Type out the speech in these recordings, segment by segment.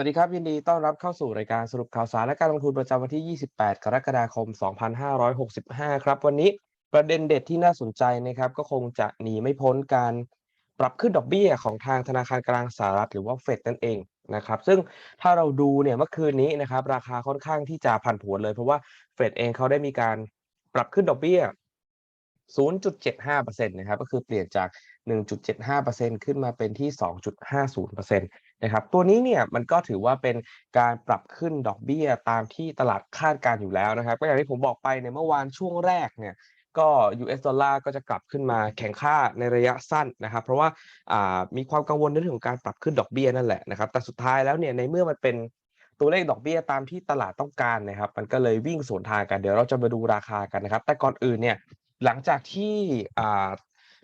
วัสดีครับ ยินดีต้อนรับเข้าสู่รายการสรุปข่าวสารและการลงทุนประจำวันที่ 28 กรกฎาคม 2565 ครับ วันนี้ประเด็นเด็ดที่น่าสนใจนะครับก็คงจะหนีไม่พ้นการปรับขึ้นดอกเบี้ยของทางธนาคารกลางสหรัฐหรือว่าเฟดนั่นเองนะครับซึ่งถ้าเราดูเนี่ยเมื่อคืนนี้นะครับราคาค่อนข้างที่จะผันผวนเลย เพราะว่าเฟดเองเขาได้มีการปรับขึ้นดอกเบี้ย 0.75%นะครับก็คือเปลี่ยนจาก 1.75%ขึ้นมาเป็นที่ 2.50% นะครับตัวนี้เนี่ยมันก็ถือว่าเป็นการปรับขึ้นดอกเบี้ยตามที่ตลาดคาดการอยู่แล้วนะครับก็อย่างที่ผมบอกไปในเมื่อวานช่วงแรกเนี่ยก็ US ดอลลาร์ก็จะกลับขึ้นมาแข็งค่าในระยะสั้นนะครับ เพราะว่าามีความกังวลในเรื่องของการปรับขึ้นดอกเบี้ยนั่นแหละนะครับแต่สุดท้ายแล้วเนี่ยในเมื่อมันเป็นตัวเลขดอกเบี้ยตามที่ตลาดต้องการนะครับ มันก็เลยวิ่งสวนทางกันเดี๋ยวเราจะมาดูราคากันนะครับ แต่ก่อนอื่นเนี่ยหลังจากที่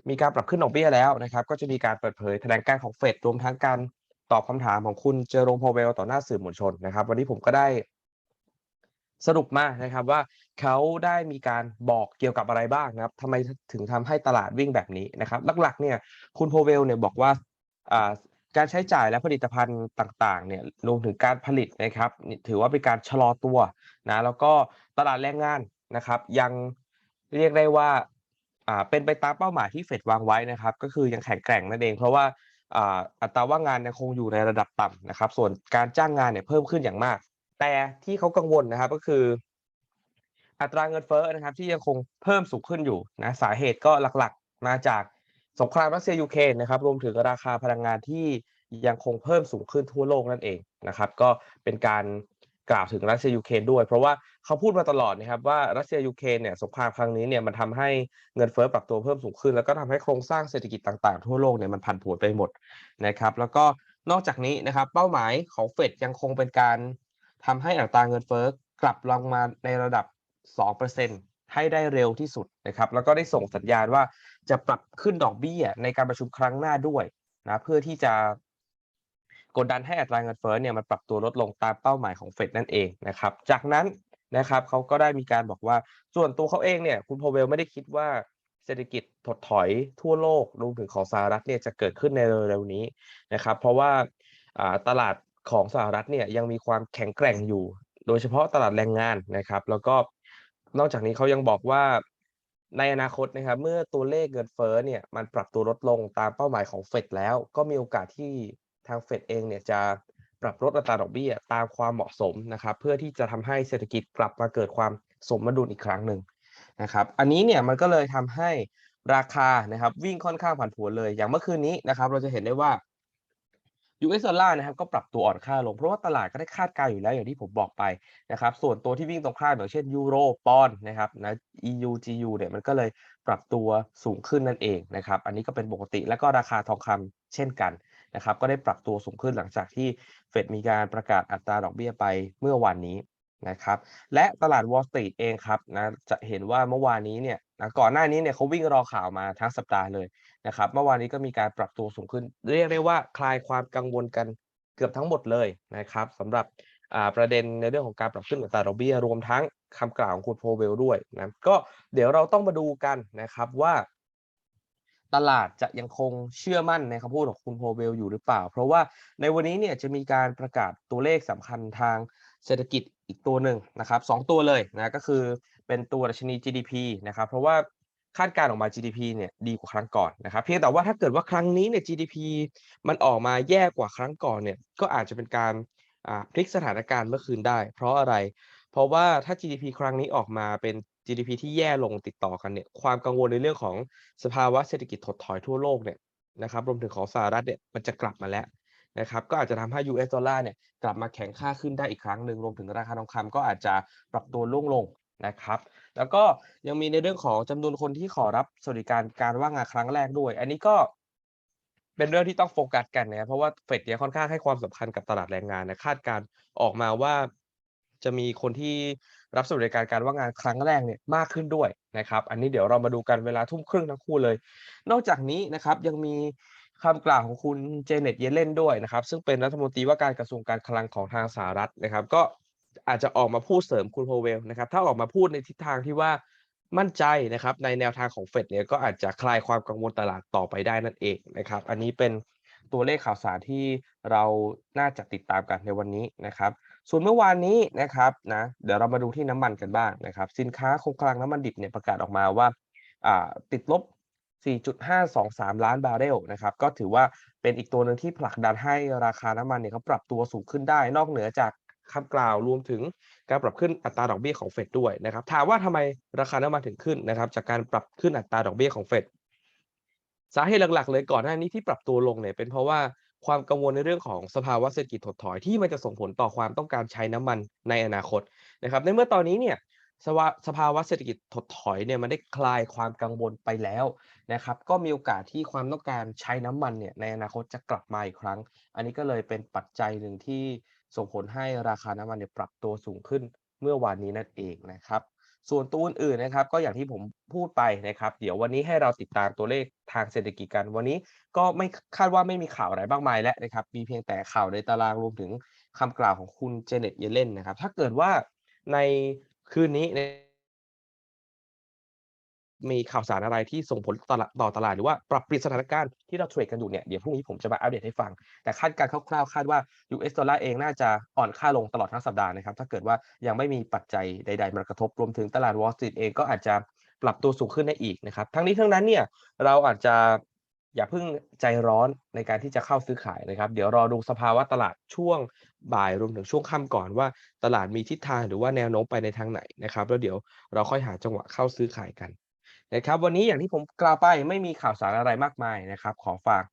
มีการปรับขึ้นดอกเบี้ยแล้วนะครับ ก็จะมีการเปิดเผยแถลงการของเฟดรวมทั้งการ ตอบคำถามของคุณเจอโรมพาวเวลต่อหน้าสื่อมวลชนนะครับ วันนี้ผมก็ได้สรุปมานะครับว่าเขาได้มีการบอกเกี่ยวกับอะไรบ้างนะครับทำไมถึงทำให้ตลาดวิ่งแบบนี้นะครับ หลักๆเนี่ยคุณพาวเวลเนี่ยบอกว่าการใช้จ่ายและผลิตภัณฑ์ต่างๆเนี่ยรวมถึงการผลิตนะครับ ถือว่าเป็นการชะลอตัวนะแล้วก็ตลาดแรงงานนะครับ ยังเรียกได้ว่าอ่าเป็นไปตามเป้าหมายที่เฟดวางไว้นะครับ ก็คือยังแข็งแกร่งนั่นเอง เพราะว่า อัตราว่างงานยังคงอยู่ในระดับต่ำนะครับ ส่วนการจ้างงานเนี่ยเพิ่มขึ้นอย่างมาก แต่ที่เขากังวลนะครับก็คือ อัตราเงินเฟ้อนะครับที่ยังคงเพิ่มสูงขึ้นอยู่นะสาเหตุก็หลักๆ มาจากสงครามรัสเซียยูเครนนะครับรวมถึงราคาพลังงานที่ยังคงเพิ่มสูงขึ้นทั่วโลกนั่นเองนะครับ ก็เป็นการ กล่าวถึงรัสเซียยูเครนด้วย เพราะว่าเขาพูดมาตลอดนะครับว่ารัสเซียยูเครนเนี่ยสงครามครั้งนี้เนี่ยมันทำให้เงินเฟ้อปรับตัวเพิ่มสูงขึ้น แล้วก็ทำให้โครงสร้างเศรษฐกิจต่างๆ ทั่วโลกเนี่ยมันผันผวนไปหมดนะครับ แล้วก็นอกจากนี้นะครับเป้าหมายของเฟดยังคงเป็นการทำให้อัตราเงินเฟ้อกลับลงมาในระดับ 2%ให้ได้เร็วที่สุดนะครับ แล้วก็ได้ส่งสัญญาณว่าจะปรับขึ้นดอกเบี้ยในการประชุมครั้งหน้าด้วยนะเพื่อที่จะ กดดันให้อัตราเงินเฟ้อเนี่ยมันปรับตัวลดลงตามเป้าหมายของเฟดนั่นเองนะครับ จากนั้นนะครับเขาก็ได้มีการบอกว่าส่วนตัวเขาเองเนี่ยคุณพาเวลไม่ได้คิดว่าเศรษฐกิจถดถอยทั่วโลกรวมถึงของสหรัฐเนี่ยจะเกิดขึ้นในเร็วๆนี้นะครับ เพราะว่าตลาดของสหรัฐเนี่ยยังมีความแข็งแกร่งอยู่ โดยเฉพาะตลาดแรงงานนะครับ แล้วก็นอกจากนี้เขายังบอกว่าในอนาคตนะครับ เมื่อตัวเลขเงินเฟ้อเนี่ยมันปรับตัวลดลงตามเป้าหมายของเฟดแล้ว ก็มีโอกาสที่ ทางเฟดเองเนี่ยจะปรับลดอัตราดอกเบี้ยตามความเหมาะสมนะครับเพื่อที่จะทำให้เศรษฐกิจกลับมาเกิดความสมดุลอีกครั้งหนึ่งนะครับอันนี้เนี่ยมันก็เลยทำให้ราคานะครับวิ่งค่อนข้างผันผวนเลย อย่างเมื่อคืนนี้นะครับเราจะเห็นได้ว่า US ดอลลาร์นะครับก็ปรับตัวอ่อนค่าลง เพราะว่าตลาดก็ได้คาดการณ์อยู่แล้วอย่างที่ผมบอกไปนะครับส่วนตัวที่วิ่งตรงข้ามอย่างเช่นยูโรปอนนะครับนะ EU GU เนี่ยมันก็เลยปรับตัวสูงขึ้นนั่นเองนะครับอันนี้ก็เป็นปกติแล้วก็ราคาทองคำเช่นกันนะครับก็ได้ปรับตัวสูงขึ้นหลังจากที่เฟดมีการประกาศอัตราดอกเบี้ยไปเมื่อวานนี้นะครับและตลาด Wall Street เองครับนะจะเห็นว่าเมื่อวานนี้เนี่ย นะก่อนหน้านี้เนี่ยเขาวิ่งรอข่าวมาทั้งสัปดาห์เลยนะครับ เมื่อวานนี้ก็มีการปรับตัวสูงขึ้น เรียกได้ว่าคลายความกังวลกันเกือบทั้งหมดเลยนะครับสำหรับประเด็นในเรื่องของการปรับขึ้นอัตราดอกเบี้ยรวมทั้งคำกล่าวของคุณโพเวลด้วยนะก็เดี๋ยวเราต้องมาดูกันนะครับว่า ตลาดจะยังคงเชื่อมั่นในคำพูดของคุณโพเวลอยู่หรือเปล่า เพราะว่าในวันนี้เนี่ยจะมีการประกาศตัวเลขสำคัญทางเศรษฐกิจ อีกตัวหนึ่งนะครับสองตัวเลยนะก็คือเป็นตัวดัชนี GDP นะครับ เพราะว่าคาดการออกมา GDP เนี่ยดีกว่าครั้งก่อนนะครับ เพียงแต่ว่าถ้าเกิดว่าครั้งนี้เนี่ย GDP มันออกมาแย่กว่าครั้งก่อนเนี่ยก็อาจจะเป็นการพลิกสถานการณ์เมื่อคืนได้ เพราะอะไร เพราะว่าถ้า GDP ครั้งนี้ออกมาเป็น GDP ที่แย่ลงติดต่อกันเนี่ยความกังวลในเรื่องของสภาวะเศรษฐกิจถดถอยทั่วโลกเนี่ยนะครับรวมถึงของสหรัฐเนี่ยมันจะกลับมาแล้ว นะครับก็อาจจะทำให้ US ดอลลาร์เนี่ยกลับมาแข็งค่าขึ้นได้อีกครั้งหนึ่งรวมถึงราคาทองคำก็อาจจะปรับตัวลงลงนะครับ แล้วก็ยังมีในเรื่องของจำนวนคนที่ขอรับสวัสดิการการว่างงานครั้งแรกด้วย อันนี้ก็เป็นเรื่องที่ต้องโฟกัสกันนะครับเพราะว่าเฟดเนี่ยค่อนข้างให้ความสำคัญกับตลาดแรงงานนะคาดการออกมาว่าจะมีคนที่รับสวัสดิการการว่างงานครั้งแรกเนี่ยมากขึ้นด้วยนะครับ อันนี้เดี๋ยวเรามาดูกันเวลาทุ่มครึ่งทั้งคู่เลย นอกจากนี้นะครับยังมี คำกล่าวของคุณเจเน็ตเยเลนด้วยนะครับ ซึ่งเป็นรัฐมนตรีว่าการกระทรวงการคลังของทางสหรัฐนะครับ ก็อาจจะออกมาพูดเสริมคุณโพเวลนะครับ ถ้าออกมาพูดในทิศทางที่ว่ามั่นใจนะครับในแนวทางของเฟดเนี่ยก็อาจจะคลายความกังวลตลาดต่อไปได้นั่นเองนะครับ อันนี้เป็นตัวเลขข่าวสารที่เราน่าจะติดตามกันในวันนี้นะครับ ส่วนเมื่อวานนี้นะครับนะเดี๋ยวเรามาดูที่น้ำมันกันบ้างนะครับ สินค้าคงคลังน้ำมันดิบเนี่ยประกาศออกมาว่าติดลบ 4.523 ล้านบาร์เรลนะครับ ก็ถือว่าเป็นอีกตัวหนึ่งที่ผลักดันให้ราคาน้ำมันเนี่ยเขาปรับตัวสูงขึ้นได้ นอกเหนือจากคำกล่าวรวมถึงการปรับขึ้นอัตราดอกเบี้ยของเฟดด้วยนะครับ ถามว่าทำไมราคาน้ำมันถึงขึ้นนะครับ จากการปรับขึ้นอัตราดอกเบี้ยของเฟดสาเหตุหลักๆ เลยก่อนหน้านี้ที่ปรับตัวลงเนี่ยเป็นเพราะว่าความกังวลในเรื่องของสภาวะเศรษฐกิจถดถอยที่มันจะส่งผลต่อความต้องการใช้น้ำมันในอนาคตนะครับในเมื่อตอนนี้เนี่ย สภาสภาวะเศรษฐกิจถดถอยเนี่ยมันได้คลายความกังวลไปแล้วนะครับ ก็มีโอกาสที่ความต้องการใช้น้ำมันเนี่ยในอนาคตจะกลับมาอีกครั้ง อันนี้ก็เลยเป็นปัจจัยหนึ่งที่ส่งผลให้ราคาน้ำมันเนี่ยปรับตัวสูงขึ้นเมื่อวานนี้นั่นเองนะครับ ส่วนตัวอื่นๆนะครับ ก็อย่างที่ผมพูดไปนะครับ เดี๋ยววันนี้ให้เราติดตามตัวเลขทางเศรษฐกิจกันวันนี้ก็ไม่คาดว่าไม่มีข่าวอะไรมากมายแล้วนะครับ มีเพียงแต่ข่าวในตารางรวมถึงคำกล่าวของคุณเจเน็ตเยเลนนะครับ ถ้าเกิดว่าใน คืนนี้มีข่าวสารอะไรที่ส่งผลต่อตลาดหรือว่าปรับเปลี่ยนสถานการณ์ที่เราเทรดกันอยู่เนี่ยเดี๋ยวพรุ่งนี้ผมจะมาอัปเดตให้ฟัง แต่คาดการณ์คร่าวๆคาดว่า US ดอลลาร์เองน่าจะอ่อนค่าลงตลอดทั้งสัปดาห์นะครับ ถ้าเกิดว่ายังไม่มีปัจจัยใด ๆ มากระทบรวมถึงตลาด Wall Street เองก็อาจจะปรับตัวสูงขึ้นได้อีกนะครับ ทั้งนี้ทั้งนั้นเนี่ยเราอาจจะ อย่าเพิ่งใจร้อนในการที่จะเข้าซื้อขายนะครับ เดี๋ยวรอดูสภาวะตลาดช่วงบ่ายรวมถึงช่วงค่ำก่อนว่า ตลาดมีทิศทางหรือว่าแนวโน้มไปในทางไหนนะครับ แล้วเดี๋ยวเราค่อยหาจังหวะเข้าซื้อขายกันนะครับ วันนี้อย่างที่ผมกล่าวไปไม่มีข่าวสารอะไรมากมายนะครับ ขอฝาก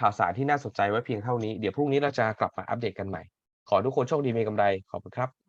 ข่าวสารที่น่าสนใจไว้เพียงเท่านี้เดี๋ยวพรุ่งนี้เราจะกลับมาอัปเดตกันใหม่ ขอทุกคนโชคดีมีกำไรขอบคุณครับ